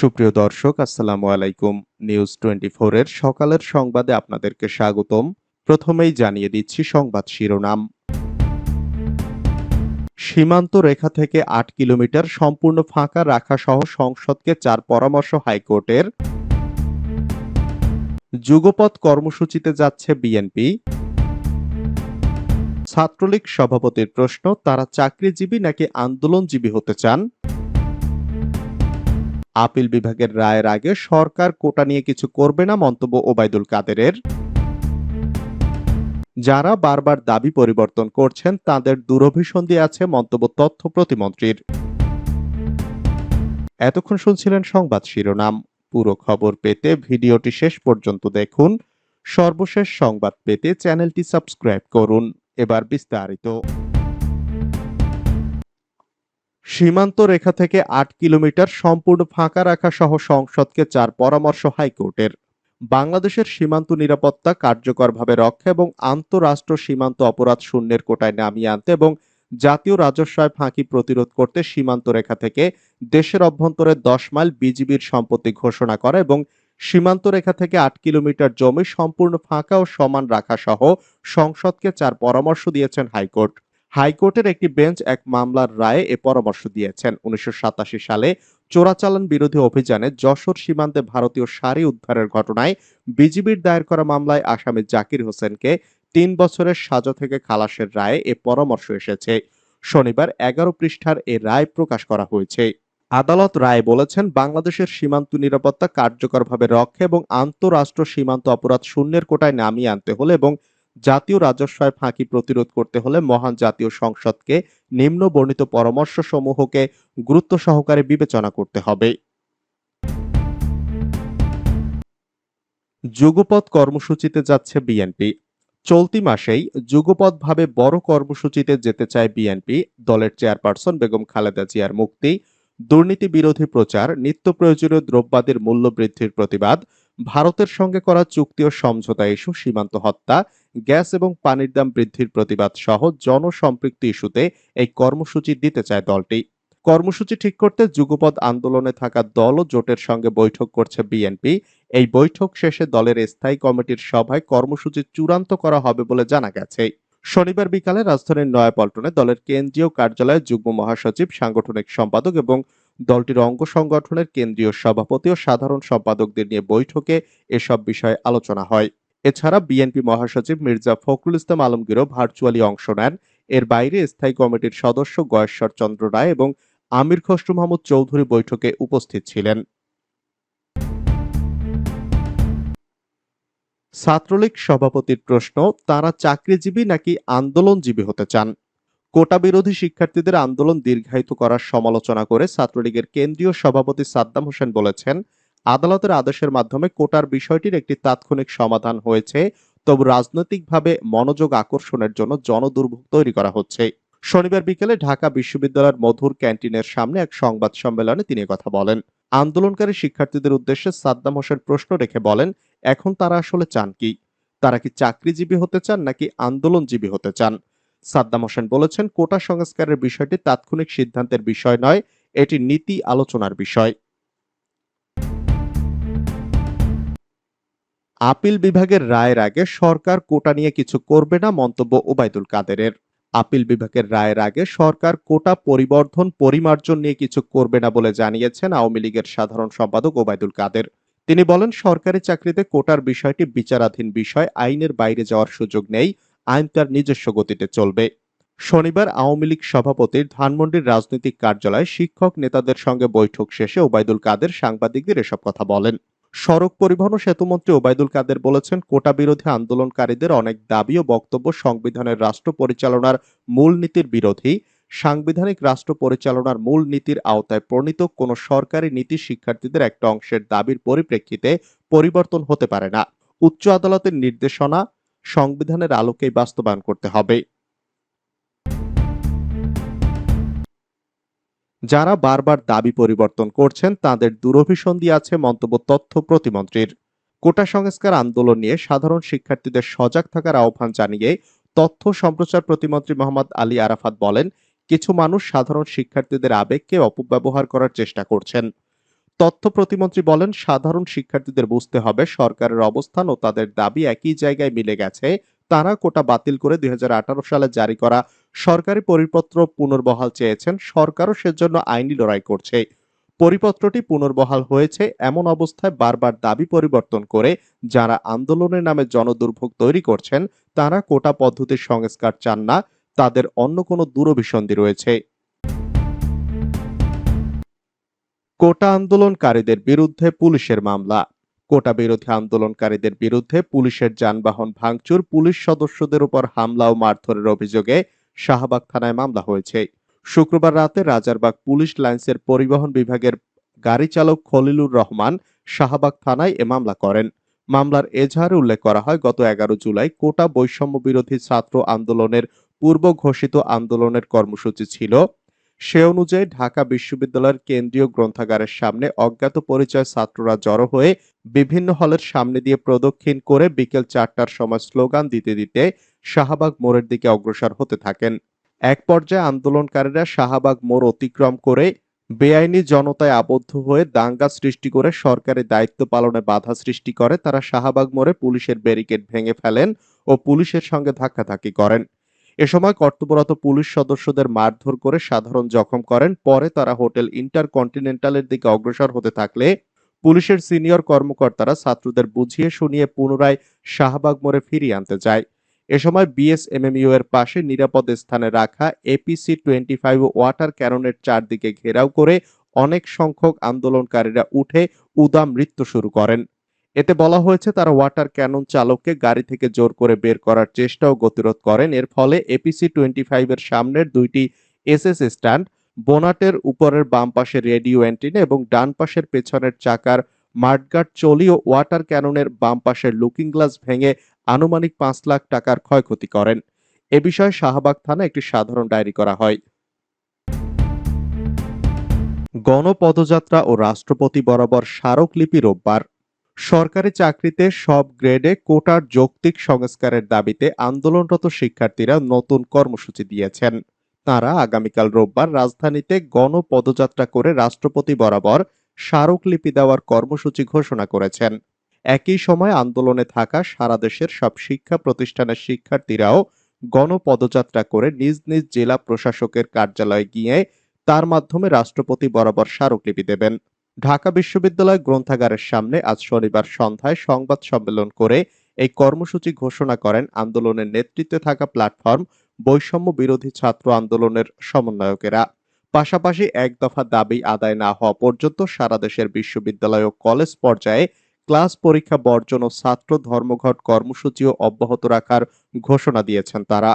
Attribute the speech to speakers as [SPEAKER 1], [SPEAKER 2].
[SPEAKER 1] সুপ্রিয় দর্শক, আসসালামু আলাইকুম। নিউজ টোয়েন্টি এর সকালের সংবাদে আপনাদেরকে স্বাগতম। প্রথমেই জানিয়ে দিচ্ছি সংবাদ শিরোনাম। সীমান্ত রেখা থেকে আট কিলোমিটার সম্পূর্ণ ফাঁকা রাখা সহ সংসদকে চার পরামর্শ হাইকোর্টের। যুগপৎ কর্মসূচিতে যাচ্ছে বিএনপি ছাত্রলীগ সভাপতির প্রশ্ন, তারা চাকরিজীবী নাকি আন্দোলনজীবী হতে চান? আপিল বিভাগের রায়ের আগে সরকার কোটা নিয়ে কিছু করবে না মন্তব্য ওবায়দুল কাদেরের। যারা বারবার দাবি পরিবর্তন করছেন, তাদের দুরভিসন্ধি আছে মন্তব্য তথ্য প্রতিমন্ত্রীর। এতক্ষণ শুনছিলেন সংবাদ শিরোনাম। পুরো খবর পেতে ভিডিওটি শেষ পর্যন্ত দেখুন। সর্বশেষ সংবাদ পেতে চ্যানেলটি সাবস্ক্রাইব করুন। এবার বিস্তারিত। সীমান্ত রেখা থেকে আট কিলোমিটার সম্পূর্ণ ফাঁকা রাখা সহ সংসদকে চার পরামর্শ হাইকোর্টের। বাংলাদেশের সীমান্ত নিরাপত্তা কার্যকরভাবে রক্ষা এবং আন্তঃরাষ্ট্র সীমান্ত অপরাধ শূন্যের কোটায় নামিয়ে আনতে এবং জাতীয় রাজস্বায় ফাঁকি প্রতিরোধ করতে সীমান্ত রেখা থেকে দেশের অভ্যন্তরে দশ মাইল বিজিবির সম্পত্তি ঘোষণা করা এবং সীমান্ত রেখা থেকে আট কিলোমিটার জমি সম্পূর্ণ ফাঁকা ও সমান রাখা সহ সংসদকে চার পরামর্শ দিয়েছেন হাইকোর্ট। হাইকোর্টের একটি বেঞ্চ এক মামলার রায়ে এ পরামর্শ দিয়েছেন। উনিশশো সাতাশি সালে চোরাচালান বিরোধী অভিযানে যশোর সীমান্তে ভারতীয় সারি উদ্ধারের ঘটনায় বিজিবির দায়ের করা মামলায় আসামি জাকির হোসেনকে তিন বছরের সাজা থেকে খালাসের রায়ে এ পরামর্শ এসেছে। শনিবার এগারো পৃষ্ঠার এ রায় প্রকাশ করা হয়েছে। আদালত রায় বলেছেন, বাংলাদেশের সীমান্ত নিরাপত্তা কার্যকরভাবে রক্ষা এবং আন্তঃরাষ্ট্র সীমান্ত অপরাধ শূন্যের কোটায় নামিয়ে আনতে হলে এবং জাতীয় রাজস্বায় ফাঁকি প্রতিরোধ করতে হলে মহান জাতীয় সংসদকে নিম্ন বর্ণিত পরামর্শ সমূহকে গুরুত্ব সহকারে বিবেচনা করতে হবে। যুগপৎ কর্মসূচিতে যাচ্ছে বিএনপি। চলতি মাসেই যুগপৎভাবে বড় কর্মসূচিতে যেতে চায় বিএনপি। দলের চেয়ারপারসন বেগম খালেদা জিয়ার মুক্তি, দুর্নীতি বিরোধী প্রচার, নিত্য প্রয়োজনীয় দ্রব্যাদির মূল্য বৃদ্ধির প্রতিবাদ ভারতের সঙ্গে করা চুক্তি ও সমঝোতা ইস্যু, সীমান্ত হত্যা, গ্যাস এবং পানির দাম বৃদ্ধির প্রতিবাদ সহ জনসম্পৃক্তি ইস্যুতে এই কর্মসূচি দিতে চায় দলটি। কর্মসূচি ঠিক করতে যুগপদ আন্দোলনে থাকা দল ও জোটের সঙ্গে বৈঠক করছে বিএনপি। এই বৈঠক শেষে দলের স্থায়ী কমিটির সভায় কর্মসূচি চূড়ান্ত করা হবে বলে জানা গেছে। শনিবার বিকালে রাজধানীর নয়াপল্টনে দলের কেন্দ্রীয় কার্যালয়ে যুগ্ম মহাসচিব, সাংগঠনিক সম্পাদক এবং দলটির অঙ্গ সংগঠনের কেন্দ্রীয় সভাপতি ও সাধারণ সম্পাদকদের নিয়ে বৈঠকে এসব বিষয়ে আলোচনা হয়। এছাড়া বিএনপি মহাসচিব মির্জা ফখরুল ইসলাম আলমগীরও ভার্চুয়ালি অংশ নেন। এর বাইরে স্থায়ী কমিটির সদস্য গয়েশ্বর চন্দ্র রায় এবং আমির খসরু মাহমুদ চৌধুরী বৈঠকে উপস্থিত ছিলেন। ছাত্রলীগ সভাপতির প্রশ্ন, তারা চাকরিজীবী নাকি আন্দোলনজীবী হতে চান? কোটা বিরোধী শিক্ষার্থীদের আন্দোলন দীর্ঘায়িত করার সমালোচনা করে ছাত্রলীগের কেন্দ্রীয় সভাপতি সাদ্দাম হোসেন বলেছেন, আদালতের আদেশের মাধ্যমে কোটার বিষয়টির একটি তাৎক্ষণিক সমাধান হয়েছে, তবু রাজনৈতিকভাবে মনোযোগ আকর্ষণের জন্য জনদুর্ভোগ তৈরি করা হচ্ছে। শনিবার বিকেলে ঢাকা বিশ্ববিদ্যালয়ের মধুর ক্যান্টিনের সামনে এক সংবাদ সম্মেলনে তিনি কথা বলেন। আন্দোলনকারী শিক্ষার্থীদের উদ্দেশ্যে সাদ্দাম হোসেন প্রশ্ন রেখে বলেন, এখন তারা আসলে চান কি? তারা কি চাকরিজীবী হতে চান নাকি আন্দোলনজীবী হতে চান? সাদ্দাম হোসেন বলেছেন, কোটা সংস্কারের বিষয়টি তাৎক্ষণিক সিদ্ধান্তের বিষয় নয়, এটি নীতি আলোচনার বিষয়। আপিল বিভাগের রায়ের আগে সরকার কোটা নিয়ে কিছু করবে না মন্তব্য ওবায়দুল কাদেরের। আপিল বিভাগের রায়ের আগে সরকার কোটা পরিবর্ধন, পরিমার্জন নিয়ে কিছু করবে না বলে জানিয়েছেন আওয়ামী লীগের সাধারণ সম্পাদক ওবায়দুল কাদের। তিনি বলেন, সরকারি চাকরিতে কোটার বিষয়টি বিচারাধীন বিষয়, আইনের বাইরে যাওয়ার সুযোগ নেই। আইন তার নিজস্ব গতিতে চলবে। শনিবার আওয়ামী লীগ সভাপতির ধানমন্ডির রাজনৈতিক কার্যালয়ে শিক্ষক নেতাদের সঙ্গে বৈঠক শেষে ওবায়দুল কাদের সাংবাদিকদের এসব কথা বলেন। সড়ক পরিবহন সেতুমন্ত্রী ওবায়দুল কাদের বলেছেন কোটা বিরোধী আন্দোলনকারীদের অনেক দাবি ও বক্তব্য সংবিধানের রাষ্ট্র পরিচালনার মূল নীতির বিরোধী। সাংবিধানিক রাষ্ট্র পরিচালনার মূল নীতির আওতায় প্রণীত কোনো সরকারি নীতি শিক্ষার্থীদের একটা অংশের দাবির পরিপ্রেক্ষিতে পরিবর্তন হতে পারে না। উচ্চ আদালতের নির্দেশনা সংবিধানের আলোকেই বাস্তবায়ন করতে হবে। যারা বারবার দাবি পরিবর্তন করছেন, তাদের দুরভিসন্ধি আছে মন্তব্য তথ্য প্রতিমন্ত্রীর। কোটা সংস্কার আন্দোলন নিয়ে সাধারণ শিক্ষার্থীদের সজাগ থাকার আহ্বান জানিয়ে তথ্য সম্প্রচার প্রতিমন্ত্রী মোহাম্মদ আলী আরাফাত বলেন, কিছু মানুষ সাধারণ শিক্ষার্থীদের আবেগকে অপব্যবহার করার চেষ্টা করছেন। তথ্য প্রতিমন্ত্রী বলেন, সাধারণ শিক্ষার্থীদের বুঝতে হবে সরকারের অবস্থান ও তাদের দাবি একই জায়গায় মিলে গেছে। তারা কোটা বাতিল করে দুই হাজার আঠারো সালে জারি করা সরকারি পরিপত্র পুনর্বহাল চেয়েছেন। সরকারও সেজন্য আইনি লড়াই করছে। পরিপত্রটি পুনর্বহাল হয়েছে এমন অবস্থায় বারবার দাবি পরিবর্তন করে যারা আন্দোলনের নামে জনদুর্ভোগ তৈরি করছেন, তারা কোটা পদ্ধতির সংস্কার চান না। তাদের অন্য কোনো দূরভিসন্ধি রয়েছে। কোটা আন্দোলনকারীদের বিরুদ্ধে পুলিশের মামলা। কোটা বিরোধী আন্দোলনকারীদের বিরুদ্ধে পুলিশের যানবাহন ভাঙচুর, পুলিশ সদস্যদের উপর হামলা ও মারধরের অভিযোগে শাহবাগ থানায় মামলা হয়েছে। শুক্রবার রাতে রাজারবাগ পুলিশ লাইন্সের পরিবহন বিভাগের গাড়ি চালক খলিলুর রহমান শাহবাগ থানায় এ মামলা করেন। মামলার এজাহারে উল্লেখ করা হয়, গত এগারো জুলাই কোটা বৈষম্য বিরোধী ছাত্র আন্দোলনের পূর্ব ঘোষিত আন্দোলনের কর্মসূচি ছিল সে অনুযায়ী ঢাকা বিশ্ববিদ্যালয়ের কেন্দ্রীয় গ্রন্থাগারের সামনে অজ্ঞাত পরিচয় ছাত্ররা জড়ো হয়ে বিভিন্ন হলের সামনে দিয়ে প্রদক্ষিণ করে বিকেল চারটার সময় স্লোগান দিতে দিতে শাহবাগ মোড়ের দিকে অগ্রসর হতে থাকেন। এক পর্যায়ে আন্দোলনকারীরা শাহবাগ মোড় অতিক্রম করে বেআইনি জনতায় আবদ্ধ হয়ে দাঙ্গা সৃষ্টি করে সরকারি দায়িত্ব পালনে বাধা সৃষ্টি করে। তারা শাহবাগ মোড়ে পুলিশের ব্যারিকেড ভেঙে ফেলেন ও পুলিশের সঙ্গে ধাক্কাধাক্কি করেন। এ সময় কর্তব্যরত পুলিশ সদস্যদের মারধর করে সাধারণ জখম করেন। পরে তারা হোটেল ইন্টারকন্টিনেন্টালের দিকে অগ্রসর হতে থাকলে পুলিশের সিনিয়র কর্মকর্তারা ছাত্রদের বুঝিয়ে শুনিয়ে পুনরায় শাহবাগ মোড়ে ফিরিয়ে আনতে যায়। এ সময় বিএসএমএমইউ এর পাশে নিরাপদ স্থানে রাখা এপিসি টোয়েন্টি ফাইভ ওয়াটার ক্যাননের চারদিকে ঘেরাও করে অনেক সংখ্যক আন্দোলনকারীরা উঠে উদাম নৃত্য শুরু করেন। এতে বলা হয়েছে, তারা ওয়াটার ক্যানন চালককে গাড়ি থেকে জোর করে বের করার চেষ্টা ও গতিরোধ করেন। এর ফলে এপিসি টোয়েন্টি ফাইভ এর সামনের দুইটি এসএস স্ট্যান্ড, বোনাটের উপরের বাম পাশে রেডিও অ্যান্টিনা এবং ডান পাশের পেছনের চাকার মাঠগার্ড চলি ও ওয়াটার ক্যাননের বাম পাশের লুকিং গ্লাস ভেঙে আনুমানিক পাঁচ লাখ টাকার ক্ষয়ক্ষতি করেন। এ বিষয়ে শাহবাগ থানা একটি সাধারণ ডায়েরি করা হয়। গণপদযাত্রা ও রাষ্ট্রপতি বরাবর স্মারকলিপি রোববার। সরকারি চাকরিতে সব গ্রেডে কোটার যৌক্তিক সংস্কারের দাবিতে আন্দোলনরত শিক্ষার্থীরা নতুন কর্মসূচি দিয়েছেন। তারা আগামীকাল রোববার রাজধানীতে গণপদযাত্রা করে রাষ্ট্রপতি বরাবর স্মারকলিপি দেওয়ার কর্মসূচি ঘোষণা করেছেন। একই সময় আন্দোলনে থাকা সারা দেশের সব শিক্ষা প্রতিষ্ঠানের শিক্ষার্থীরাও গণপদযাত্রা করে নিজ নিজ জেলা প্রশাসকের কার্যালয়ে গিয়ে তার মাধ্যমে রাষ্ট্রপতি বরাবর স্মারকলিপি দেবেন। ঢাকা বিশ্ববিদ্যালয় গ্রন্থাগারের সামনে আজ শনিবার সন্ধ্যায় সংবাদ সম্মেলন করে এই কর্মসূচি ঘোষণা করেন আন্দোলনের নেতৃত্বে থাকা প্ল্যাটফর্ম বৈষম্য বিরোধী ছাত্র আন্দোলনের সমন্বয়কেরা। পাশাপাশি এক দফা দাবি আদায় না হওয়া পর্যন্ত সারা দেশের বিশ্ববিদ্যালয় ও কলেজ পর্যায়ে ক্লাস পরীক্ষা বর্জন ও ছাত্র ধর্মঘট কর্মসূচিও অব্যাহত রাখার ঘোষণা দিয়েছেন তারা।